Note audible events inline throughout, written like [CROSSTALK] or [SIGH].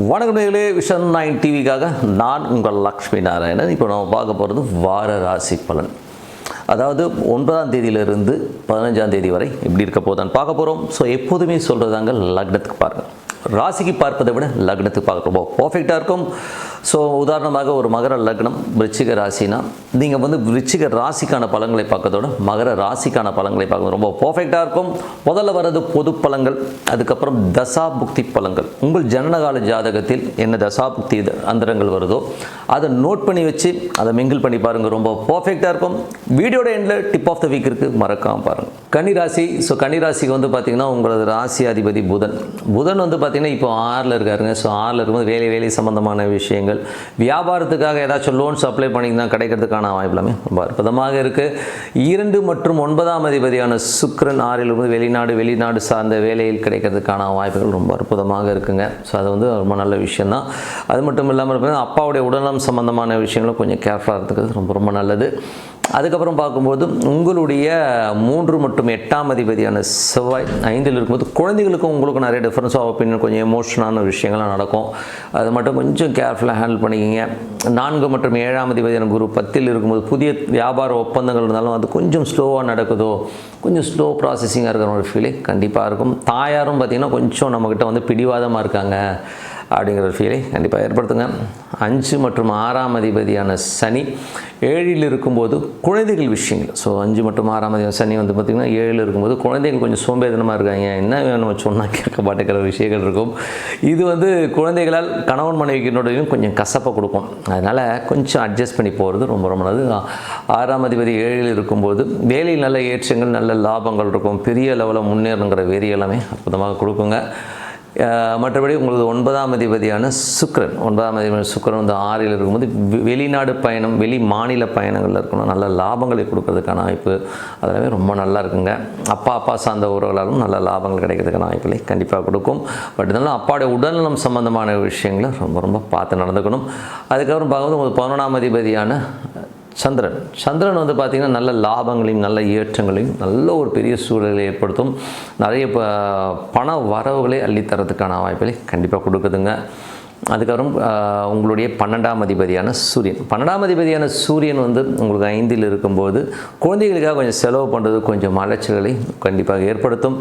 வணக்கம் நேர்களே vision nine டிவிக்காக நான் உங்கள் லக்ஷ்மி நாராயணன். இப்போ நம்ம பார்க்க போகிறது வார ராசி பலன். அதாவது ஒன்பதாம் தேதியிலிருந்து பதினஞ்சாம் தேதி வரை எப்படி இருக்க போதான்னு பார்க்க போகிறோம் ஸோ எப்போதுமே சொல்கிறதாங்க லக்னத்துக்கு பாருங்கள் ராசிக்கு பார்ப்பதை விட லக்னத்துக்கு பார்க்க ரொம்ப பர்ஃபெக்டாக இருக்கும். ஸோ உதாரணமாக ஒரு மகர லக்னம் விருச்சிக ராசினா நீங்கள் வந்து விருச்சிக ராசிக்கான பலன்களை பார்க்கறதோட மகர ராசிக்கான பலன்களை பார்க்கறது ரொம்ப பர்ஃபெக்டாக இருக்கும். முதல்ல வர்றது பொது பழங்கள் அதுக்கப்புறம் தசா புக்தி உங்கள் ஜனனகால ஜாதகத்தில் என்ன தசா புக்தி அந்தரங்கள் வருதோ அதை நோட் பண்ணி வச்சு அதை மிங்கிள் பண்ணி பாருங்கள் ரொம்ப பர்ஃபெக்டாக இருக்கும். வீடியோட எண்டில் டிப் ஆஃப் த வீக் இருக்குது மறக்காமல் பாருங்கள் கன்னிராசி ஸோ கன்னிராசிக்கு வந்து பார்த்திங்கன்னா உங்களது ராசி அதிபதி புதன். புதன் வந்து பார்த்திங்கன்னா இப்போ ஆறில் இருக்காருங்க. ஸோ ஆறில் இருக்கும்போது வேலை வேலை சம்மந்தமான விஷயங்கள். வியாபாரத்துக்காக ஏதாச்சும் லோன்ஸ் அப்ளை பண்ணிங்கன்னா கிடைக்கிறதுக்கான வாய்ப்பு எல்லாமே ரொம்ப அற்புதமாக இருக்குது இரண்டு மற்றும் ஒன்பதாம் அதிபதியான சுக்ரன் ஆறிலிருந்து வெளிநாடு வெளிநாடு சார்ந்த வேலையில் கிடைக்கிறதுக்கான வாய்ப்புகள் ரொம்ப அற்புதமாக இருக்குங்க. ஸோ அது வந்து ரொம்ப நல்ல விஷயந்தான் அது மட்டும் இல்லாமல் பார்த்தீங்கன்னா அப்பாவுடைய உடல்நலம் சம்மந்தமான விஷயங்களும் கொஞ்சம் கேர்ஃபுல்லாக இருக்கிறது ரொம்ப ரொம்ப நல்லது. அதுக்கப்புறம் பார்க்கும்போது உங்களுடைய மூன்று மற்றும் எட்டாம் அதிபதியான செவ்வாய் ஐந்தில் இருக்கும்போது குழந்தைகளுக்கும் உங்களுக்கும் நிறைய டிஃப்ரென்ஸ் ஆஃப் ஒப்பீனியன் கொஞ்சம் எமோஷனான விஷயங்கள்லாம் நடக்கும். அது மட்டும் கொஞ்சம் கேர்ஃபுல்லாக ஹேண்டில் பண்ணிக்கிங்க. நான்கு மற்றும் ஏழாம் அதிபதியான குரு பத்தில் இருக்கும்போது புதிய வியாபார ஒப்பந்தங்கள் இருந்தாலும் அது கொஞ்சம் ஸ்லோவாக நடக்குதோ கொஞ்சம் ஸ்லோ ப்ராசஸிங்காக இருக்கிற ஒரு ஃபீலிங் கண்டிப்பாக இருக்கும். தாயாரும் பார்த்திங்கன்னா கொஞ்சம் நம்மக்கிட்ட வந்து பிடிவாதமாக இருக்காங்க. அப்படிங்கிற ஒரு ஃபீலை கண்டிப்பாக ஏற்படுத்துங்க. அஞ்சு மற்றும் ஆறாம் அதிபதியான சனி ஏழில் இருக்கும்போது குழந்தைகள் விஷயங்கள். ஸோ அஞ்சு மற்றும் ஆறாம் அதிபதி சனி வந்து பார்த்திங்கன்னா ஏழில் இருக்கும்போது குழந்தைகள் கொஞ்சம் சோம்பேதனமாக இருக்காங்க. என்ன வேணும் சொன்னால் கேட்க மாட்டேங்கிற விஷயங்கள் இருக்கும். இது வந்து குழந்தைகளால் கணவன் மனைவிக்கினோடையும் கொஞ்சம் கசப்பை கொடுக்கும். அதனால் கொஞ்சம் அட்ஜஸ்ட் பண்ணி போகிறது ரொம்ப ரொம்ப நல்லது. ஆறாம் அதிபதி ஏழில் இருக்கும்போது வேலையில் நல்ல ஏற்றங்கள் நல்ல லாபங்கள் இருக்கும். பெரிய லெவலில் முன்னேறணுங்கிற வெறி எல்லாமே அற்புதமாக கொடுக்குங்க. மற்றபடி உங்களுக்கு ஒன்பதாம் அதிபதியான சுக்கிரன். ஒன்பதாம் அதிபதி சுக்கிரன் வந்து ஆறில் இருக்கும்போது வெ- வெளிநாடு பயணம் வெளி மாநில பயணங்களில் இருக்கணும். நல்ல லாபங்களை கொடுக்கறதுக்கான வாய்ப்பு. அதெல்லாமே ரொம்ப நல்லா இருக்குங்க. அப்பா அப்பா சார்ந்த உறவுகளாலும் நல்ல லாபங்கள் கிடைக்கிறதுக்கான வாய்ப்புகளை கண்டிப்பாக கொடுக்கும். பட் இருந்தாலும் அப்பாவுடைய உடல்நலம் சம்பந்தமான விஷயங்களை ரொம்ப ரொம்ப பார்த்து நடந்துக்கணும். அதுக்கப்புறம் பார்க்கும்போது உங்களுக்கு பதினொன்றாம் அதிபதியான சந்திரன். சந்திரன் வந்து பார்த்திங்கன்னா நல்ல லாபங்களையும் நல்ல ஏற்றங்களையும் நல்ல ஒரு பெரிய சூழலை ஏற்படுத்தும். நிறைய ப பண வரவுகளை அள்ளித்தரத்துக்கான வாய்ப்புகளை கண்டிப்பாக கொடுக்குதுங்க. அதுக்கப்புறம் உங்களுடைய பன்னெண்டாம் அதிபதியான சூரியன். பன்னெண்டாம் அதிபதியான சூரியன் வந்து உங்களுக்கு ஐந்தில் இருக்கும்போது குழந்தைகளுக்காக கொஞ்சம் செலவு பண்ணுறது கொஞ்சம் அலைச்சல்களை கண்டிப்பாக ஏற்படுத்தும்.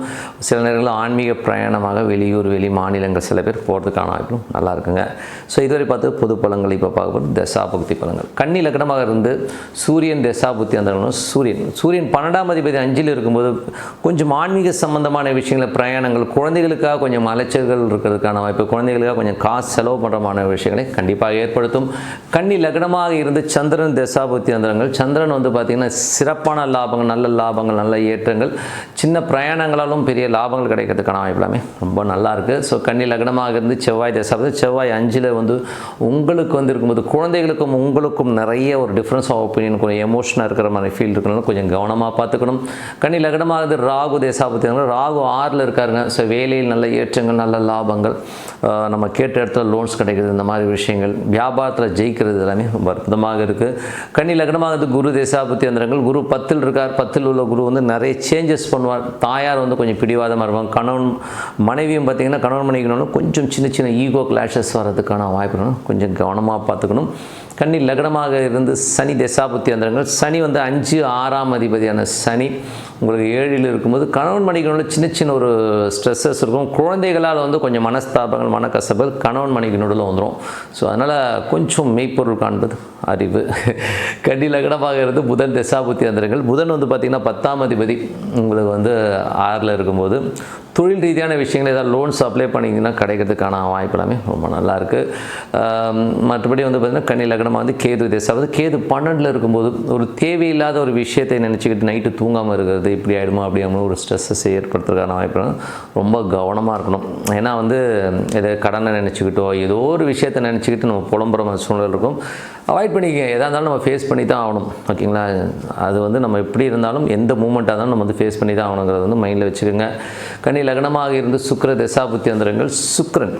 சில நேரங்களில் ஆன்மீக பிரயாணமாக வெளியூர் வெளி மாநிலங்கள் சில பேர் போகிறதுக்கான வாய்ப்பும் நல்லா இருக்குங்க. ஸோ இதுவரை பார்த்து பொது பலன்கள் இப்போ பார்க்கப்படும் தசாபக்தி பழங்கள். கண்ணி கன்னி லக்னமாக இருந்து சூரியன் தசாபுக்தி அந்த சூரியன். சூரியன் பன்னெண்டாம் அதிபதி அஞ்சில் இருக்கும்போது கொஞ்சம் ஆன்மீக சம்பந்தமான விஷயங்களை பிரயாணங்கள் குழந்தைகளுக்காக கொஞ்சம் அலைச்சல்கள் இருக்கிறதுக்கான வாய்ப்பு குழந்தைகளுக்காக கொஞ்சம் காசு செலவு பண்ணுறமான விஷயங்களை கண்டிப்பாக ஏற்படுத்தும். கன்னி லக்னமாக இருந்து சந்திரன் தசாபுத்தி அந்தரங்கள் சந்திரன் வந்து பார்த்திங்கன்னா சிறப்பான லாபங்கள் நல்ல லாபங்கள் நல்ல ஏற்றங்கள். சின்ன பிரயாணங்களாலும் பெரிய லாபங்கள் கிடைக்கிறதுக்கான வாய்ப்பெல்லாமே ரொம்ப நல்லா இருக்குது ஸோ கன்னி லக்னமாக இருந்து செவ்வாய் தசாபுத்தி செவ்வாய் அஞ்சில் வந்து உங்களுக்கு வந்து இருக்கும்போது குழந்தைகளுக்கும் உங்களுக்கும் நிறைய ஒரு டிஃப்ரென்ஸ் ஆஃப் ஒப்பீனியன் கொஞ்சம் எமோஷனாக இருக்கிற மாதிரி ஃபீல் இருக்கணும் கொஞ்சம் கவனமாக பார்த்துக்கணும். கன்னி லக்னமாக இருந்து ராகு தேசாபத்தி ராகு ஆறில் இருக்காருங்க. ஸோ வேலையில் நல்ல ஏற்றங்கள் நல்ல லாபங்கள். நம்ம கேட்ட இடத்துல லோன்ஸ் கிடைக்கிறது இந்த மாதிரி விஷயங்கள். வியாபாரத்தில் ஜெயிக்கிறது எல்லாமே ரொம்ப அற்புதமாக இருக்குது கன்னி லக்னமாக குரு தேசாபத்தி அந்தரங்கள் குரு பத்தில் இருக்கார். பத்தில் உள்ள குரு வந்து நிறைய சேஞ்சஸ் பண்ணுவார். தாயார் வந்து கொஞ்சம் பிடிவாதமாக இருப்பாங்க. கணவன் மனைவியும் பார்த்தீங்கன்னா கணவன் மனைவிக்கணும் கொஞ்சம் சின்ன சின்ன ஈகோ கிளாஷஸ் வர்றதுக்கான வாய்ப்பு கொஞ்சம் கவனமாக பார்த்துக்கணும். கண்ணில் லக்னமாக இருந்து சனி தசாபுத்தி அந்தரங்கள் சனி வந்து அஞ்சு ஆறாம் அதிபதியான சனி. உங்களுக்கு ஏழில் இருக்கும்போது கணவன் மனைவிகளோட சின்ன சின்ன ஒரு ஸ்ட்ரெஸ்ஸஸ் இருக்கும். குழந்தைகளால் வந்து கொஞ்சம் மனஸ்தாபங்கள் மனக்கசப்புகள் கணவன் மனைவி நடுவில் வந்துடும் ஸோ அதனால் கொஞ்சம் மெய்ப்பொருள் காண்பது. அறிவு. கண்டி லக்னமாக இருந்து புதன் தசாபுத்தி அந்தரங்கள். புதன் வந்து பார்த்திங்கன்னா பத்தாம் அதிபதி. உங்களுக்கு வந்து ஆறில் இருக்கும்போது தொழில் ரீதியான விஷயங்கள் ஏதாவது லோன்ஸ் அப்ளை பண்ணிங்கன்னா கிடைக்கிறதுக்கான வாய்ப்பு எல்லாமே ரொம்ப நல்லா இருக்குது மற்றபடி வந்து பார்த்திங்கன்னா கண்ணி லக்னமாக வந்து கேது தேசாவது கேது பன்னெண்டில் இருக்கும்போது ஒரு தேவையில்லாத ஒரு விஷயத்தை நினச்சிக்கிட்டு நைட்டு தூங்காமல் இருக்கிறது இப்படி ஆகிடுமா அப்படி ஒரு ஸ்ட்ரெஸ்ஸஸ் ஏற்படுத்துறதுக்கான வாய்ப்பு ரொம்ப கவனமாக இருக்கணும். ஏன்னா வந்து எதை கடனை நினச்சிக்கிட்டோ ஏதோ ஒரு விஷயத்தை நினச்சிக்கிட்டு நம்ம புலம்புற மாதிரி சூழ்நிலை இருக்கும். அவாய்ட் பண்ணிக்க எதாக இருந்தாலும் நம்ம ஃபேஸ் பண்ணி தான் ஆகணும். ஓகேங்களா? அது வந்து நம்ம எப்படி இருந்தாலும் எந்த மூமெண்ட்டாக இருந்தாலும் நம்ம வந்து ஃபேஸ் பண்ணி தான் ஆகணுங்கிறது வந்து மைண்டில் வச்சுக்கோங்க. கன்னி லக்னமாக இருந்து சுக்கர தசாபுத்தி அந்தரங்கள் சுக்ரன்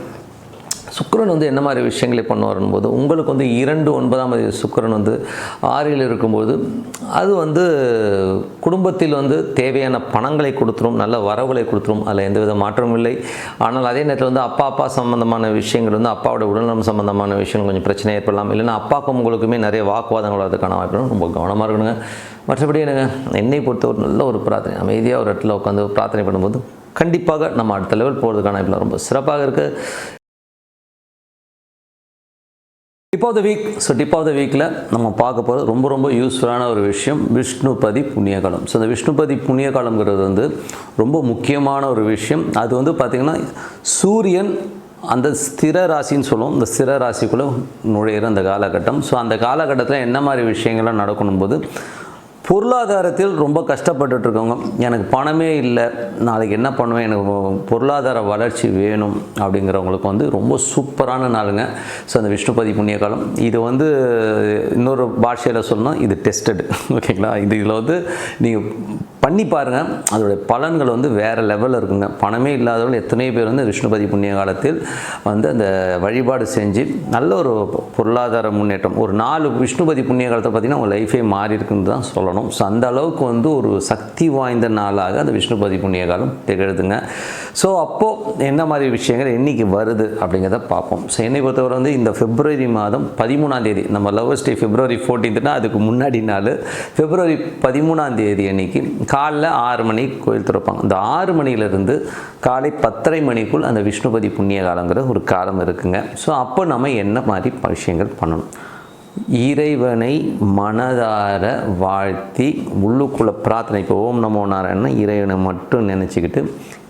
சுக்கிரன் வந்து என்ன மாதிரி விஷயங்களை பண்ணுவார்ன்னு போது உங்களுக்கு வந்து இரண்டு ஒன்பதாம் தேதி சுக்கரன் வந்து ஆறில் இருக்கும்போது அது வந்து குடும்பத்தில் வந்து தேவையான பணங்களை கொடுத்துரும் நல்ல வரவுகளை கொடுத்துரும் அதில் எந்தவித மாற்றமும் இல்லை. ஆனால் அதே நேரத்தில் வந்து அப்பா அப்பா சம்மந்தமான விஷயங்கள் வந்து அப்பாவோட உடல்நலம் சம்மந்தமான விஷயங்கள் கொஞ்சம் பிரச்சனை ஏற்படலாம். இல்லைன்னா அப்பாக்கும் உங்களுக்குமே நிறைய வாக்குவாதங்கள் அதுக்கான வாய்ப்பு ரொம்ப கவனமாக இருக்கணுங்க. மற்றபடி என்னங்க என்னை பொறுத்த ஒரு நல்ல ஒரு பிரார்த்தனை. அமைதியாக ஒரு இடத்துல உட்காந்து பிரார்த்தனை பண்ணும்போது கண்டிப்பாக நம்ம அடுத்த லெவல் போகிறதுக்கான வாய்ப்பு ரொம்ப சிறப்பாக இருக்குது tip of the week so tip of the வீக்கில் நம்ம பார்க்க போகிறது ரொம்ப ரொம்ப யூஸ்ஃபுல்லான ஒரு விஷயம் விஷ்ணுபதி புண்ணியகாலம். ஸோ அந்த விஷ்ணுபதி புண்ணியகாலம்ங்கிறது வந்து ரொம்ப முக்கியமான ஒரு விஷயம். அது வந்து பார்த்திங்கன்னா சூரியன் அந்த ஸ்திர ராசின்னு சொல்லுவோம். இந்த ஸ்திர ராசிக்குள்ளே நுழையிற அந்த காலகட்டம். ஸோ அந்த காலகட்டத்தில் என்ன மாதிரி விஷயங்கள்லாம் நடக்கணும் போது பொருளாதாரத்தில் ரொம்ப கஷ்டப்பட்டுட்டு இருக்கவங்க எனக்கு பணமே இல்லை. நாளைக்கு என்ன பண்ணுவேன்? எனக்கு பொருளாதார வளர்ச்சி வேணும் அப்படிங்கிறவங்களுக்கு வந்து ரொம்ப சூப்பரான நாளுங்க. ஸோ அந்த விஷ்ணுபதி புண்ணிய காலம் இது வந்து இன்னொரு பாஷையில் சொல்லணும் இது டெஸ்டட் ஓகேங்களா [LAUGHS] இது இதில் வந்து நீங்கள் பண்ணி பாருங்கள் அதோடைய பலன்கள் வந்து வேறு லெவலில் இருக்குங்க. பணமே இல்லாதவர்கள் எத்தனையோ பேர் வந்து விஷ்ணுபதி புண்ணிய காலத்தில் வந்து அந்த வழிபாடு செஞ்சு நல்ல ஒரு பொருளாதார முன்னேற்றம். ஒரு நாலு விஷ்ணுபதி புண்ணிய காலத்தை பார்த்தீங்கன்னா உங்கள் லைஃபே மாறி இருக்குன்னு தான் சொல்லணும். ஸோ அந்த அளவுக்கு வந்து ஒரு சக்தி வாய்ந்த நாளாக அந்த விஷ்ணுபதி புண்ணிய காலம் திகழுதுங்க. ஸோ அப்போது என்ன மாதிரி விஷயங்கள் என்றைக்கு வருது அப்படிங்கிறத பார்ப்போம். ஸோ என்னை பொறுத்தவரை வந்து இந்த பிப்ரவரி மாதம் பதிமூணாம் தேதி நம்ம லவர்ஸ் டே பிப்ரவரி ஃபோர்டீன்த்னா அதுக்கு முன்னாடி நாள் பிப்ரவரி பதிமூணாம் தேதி அன்னைக்கு காலைல ஆறு மணிக்கு கோயில் திறப்பாங்க. இந்த ஆறு மணியிலேருந்து காலை பத்தரை மணிக்குள் அந்த விஷ்ணுபதி புண்ணிய காலங்கிற ஒரு காலம் இருக்குங்க. ஸோ அப்போ நம்ம என்ன மாதிரி விஷயங்கள் பண்ணணும்? இறைவனை மனதார வாழ்த்தி உள்ளுக்குள்ளே பிரார்த்தனை. இப்போ ஓம் நமோ நாராயணன் இறைவனை மட்டும் நினச்சிக்கிட்டு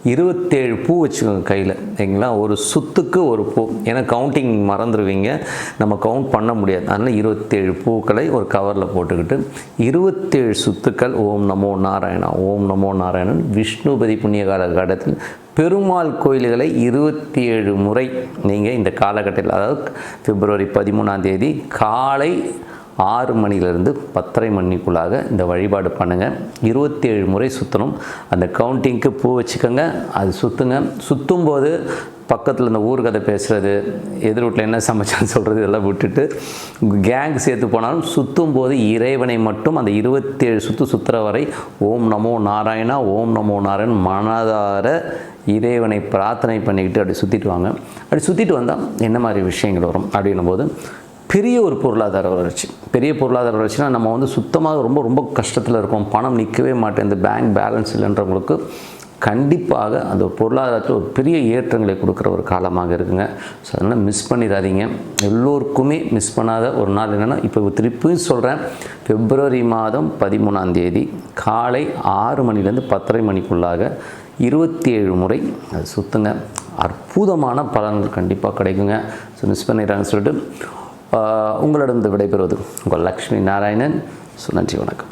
இருபத்தேழு பூ வச்சுக்கோங்க கையில் சரிங்களா? ஒரு சுத்துக்கு ஒரு பூ. ஏன்னா கவுண்டிங் மறந்துடுவீங்க நம்ம கவுண்ட் பண்ண முடியாது. அதனால் இருபத்தேழு பூக்களை ஒரு கவரில் போட்டுக்கிட்டு இருபத்தேழு சுத்துக்கள். ஓம் நமோ நாராயணா ஓம் நமோ நாராயணன். விஷ்ணுபதி புண்ணிய காலகட்டத்தில் பெருமாள் கோயில்களை இருபத்தி ஏழு முறை நீங்கள் இந்த காலகட்டத்தில் அதாவது பிப்ரவரி பதிமூணாம் தேதி காலை ஆறு மணிலேருந்து பத்தரை மணிக்குள்ளாக இந்த வழிபாடு பண்ணுங்கள் இருபத்தி ஏழு முறை சுற்றணும் அந்த கவுண்டிங்க்கு பூ வச்சுக்கோங்க. அது சுற்றுங்க சுற்றும் போது பக்கத்தில் இந்த ஊர்கதை பேசுகிறது எதிர் வீட்டில் என்ன சமைச்சான்னு சொல்கிறது இதெல்லாம் விட்டுட்டு கேங் சேர்த்து போனாலும் சுற்றும் போது இறைவனை மட்டும் அந்த இருபத்தேழு சுற்று சுற்றுற வரை ஓம் நமோ நாராயணா ஓம் நமோ நாராயண் மனதார இறைவனை பிரார்த்தனை பண்ணிக்கிட்டு அப்படி சுற்றிட்டு வாங்க. அப்படி சுற்றிட்டு வந்தால் என்ன மாதிரி விஷயங்கள் வரும்? அப்படின்னும் போது பெரிய ஒரு பொருளாதார வளர்ச்சி. பெரிய பொருளாதார வளர்ச்சினா நம்ம வந்து சுத்தமாக ரொம்ப ரொம்ப கஷ்டத்தில் இருக்கோம். பணம் நிற்கவே மாட்டேன். இந்த பேங்க் பேலன்ஸ் இல்லைன்றவங்களுக்கு கண்டிப்பாக அந்த பொருளாதாரத்தில் ஒரு பெரிய ஏற்றங்களை கொடுக்குற ஒரு காலமாக இருக்குங்க. ஸோ அதனால் மிஸ் பண்ணிடாதீங்க. எல்லோருக்குமே மிஸ் பண்ணாத ஒரு நாள் என்னென்னா இப்போ திருப்பியும் சொல்கிறேன் பிப்ரவரி மாதம் பதிமூணாம் தேதி காலை ஆறு மணிலேருந்து பத்தரை மணிக்குள்ளாக இருபத்தி ஏழு முறை அது சுற்றுங்க அற்புதமான பலன்கள் கண்டிப்பாக கிடைக்குங்க. ஸோ மிஸ் பண்ணிடுறாங்கன்னு சொல்லிட்டு உங்களிடம் விடைபெறுவது உங்கள் லக்ஷ்மி நாராயணன். ஸோ நன்றி வணக்கம்.